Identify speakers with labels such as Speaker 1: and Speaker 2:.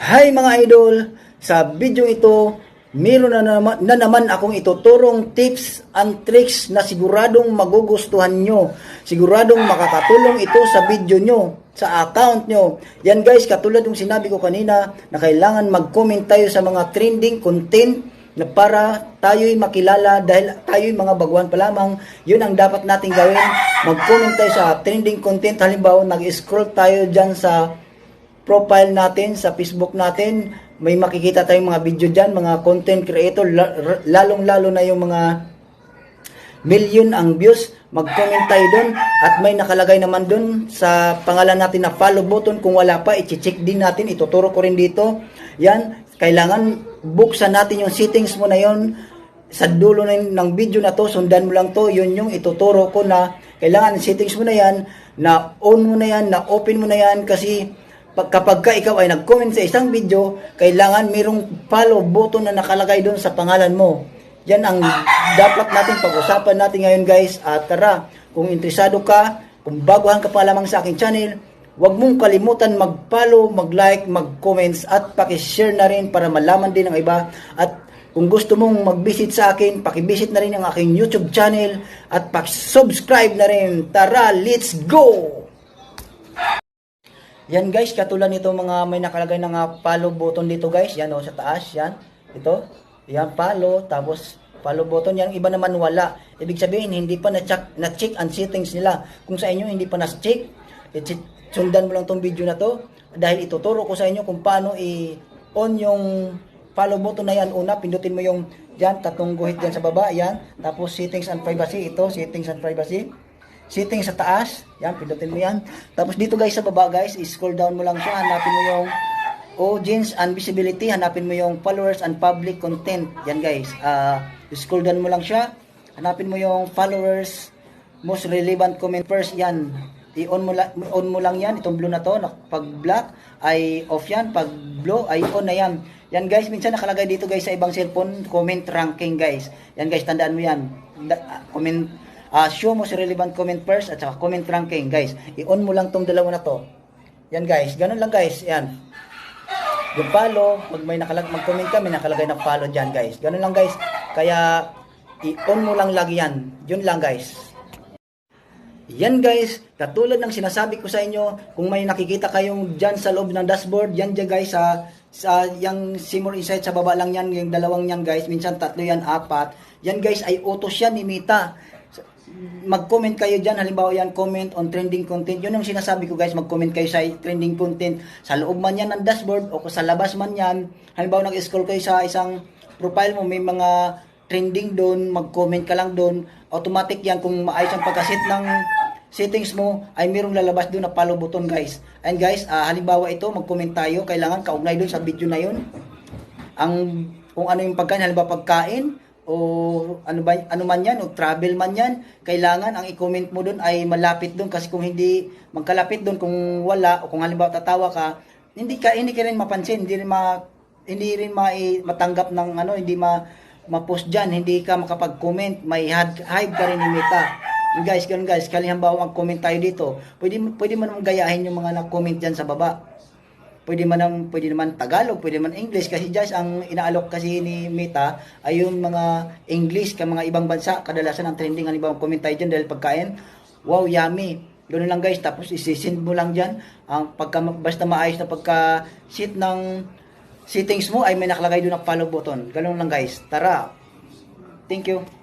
Speaker 1: Hi mga idol! Sa video ito, meron na naman, na naman akong ituturong tips and tricks na siguradong magugustuhan nyo. Siguradong makakatulong ito sa video nyo, sa account nyo. Yan guys, katulad ng sinabi ko kanina na kailangan mag-comment tayo sa mga trending content na para tayo'y makilala dahil tayo'y mga baguhan pa lamang. Yun ang dapat nating gawin. Mag-comment tayo sa trending content. Halimbawa, nag-scroll tayo dyan sa profile natin sa Facebook natin, may makikita tayong mga video dyan, mga content creator, la- lalong-lalo na yung mga million ang views, mag-comment tayo doon at may nakalagay naman doon sa pangalan natin na follow button. Kung wala pa, i-check din natin, ituturo ko rin dito. Yan, kailangan buksan natin yung settings mo na yon sa dulo ng, video na to, sundan mo lang to, yun yung ituturo ko na kailangan settings mo na yan, na on mo na yan, na open mo na yan. Kasi kapag ka ikaw ay nag-comment sa isang video, kailangan mayroong follow button na nakalagay doon sa pangalan mo. Yan ang dapat natin pag-usapan natin ngayon guys. At tara, kung interesado ka, kung baguhan ka pa lamang sa aking channel, huwag mong kalimutan mag-follow, mag-like, mag-comments at paki-share na rin para malaman din ng iba. At kung gusto mong mag-visit sa akin, paki-visit na rin ang aking YouTube channel at paki-subscribe na rin. Tara, let's go! Yan guys, katulad nito mga may nakalagay na nga follow button dito guys. Yan o, sa taas. Yan. Ito. Yan, follow. Tapos, follow button. Yan, iba naman wala. Ibig sabihin, hindi pa na-check, na-check ang settings nila. Kung sa inyo, hindi pa na-check, sundan mo lang tong video na to. Dahil ituturo ko sa inyo kung paano i-on yung follow button na yan. Una, pindutin mo yung yan, tatlong guhit yan sa baba. Yan. Tapos, settings and privacy. Ito, settings and privacy setting sa taas. Yan, pindutin mo yan. Tapos dito guys sa baba guys, scroll down mo lang siya. Hanapin mo yung audience and visibility. Hanapin mo yung followers and public content. Yan guys. ah scroll down mo lang siya. Hanapin mo yung followers, most relevant comment first. Yan. I-on mo, on mo lang yan. Itong blue na to. Pag black ay off yan. Pag blue ay on na yan. Yan guys, minsan nakalagay dito guys sa ibang cellphone, comment ranking guys. Yan guys, tandaan mo yan. Comment Ah, show mo si relevant comment first at saka comment ranking, guys. I-on mo lang tong dalawa na to. Yan, guys. Ganun lang, guys. Yan. Yung follow, pag may nakalag mag-comment ka, may nakalagay na follow diyan, guys. Ganun lang, guys. Kaya i-on mo lang lagi yan. Yun lang, guys. Yan guys, katulad ng sinasabi ko sa inyo, kung may nakikita kayong dyan sa loob ng dashboard, yan dyan guys, sa, sa yung Seymour Insight sa baba lang yan, yung dalawang yan guys, minsan tatlo yan, apat. Yan guys ay utos yan ni Mita mag-comment kayo dyan, halimbawa yan, comment on trending content. Yun ang sinasabi ko guys, mag-comment kayo sa trending content. Sa loob man yan ng dashboard o sa labas man yan, halimbawa nag-scroll kayo sa isang profile mo, may mga trending doon, mag-comment ka lang doon. Automatic yan kung maayos ang pagkasit ng settings mo, ay mayroong lalabas doon na follow button guys. And guys, ah, halimbawa ito, mag-comment tayo, kailangan kaugnay doon sa video na yun. Ang, kung ano yung pagkain, halimbawa pagkain, o ano ba ano man yan o travel man yan kailangan ang i-comment mo doon ay malapit doon kasi kung hindi magkalapit doon kung wala o kung halimbawa tatawa ka hindi ka hindi ka rin mapansin hindi rin ma hindi rin ma, matanggap ng ano hindi ma ma-post diyan hindi ka makapag-comment may hide, ka rin ni Meta. Guys ganun guys kali halimbawa mag-comment tayo dito. Pwede pwede mo naman gayahin yung mga nag-comment diyan sa baba pwede man ng, pwede naman Tagalog, pwede man English. Kasi just ang inaalok kasi ni Meta ay yung mga English ka mga ibang bansa. Kadalasan ang trending ang ibang comment tayo dyan dahil pagkain wow yummy. Ganun lang guys. Tapos isisend mo lang dyan. Ang pagka basta maayos na pagka sheet ng settings mo ay may nakalagay doon na follow button. Ganun lang guys. Tara. Thank you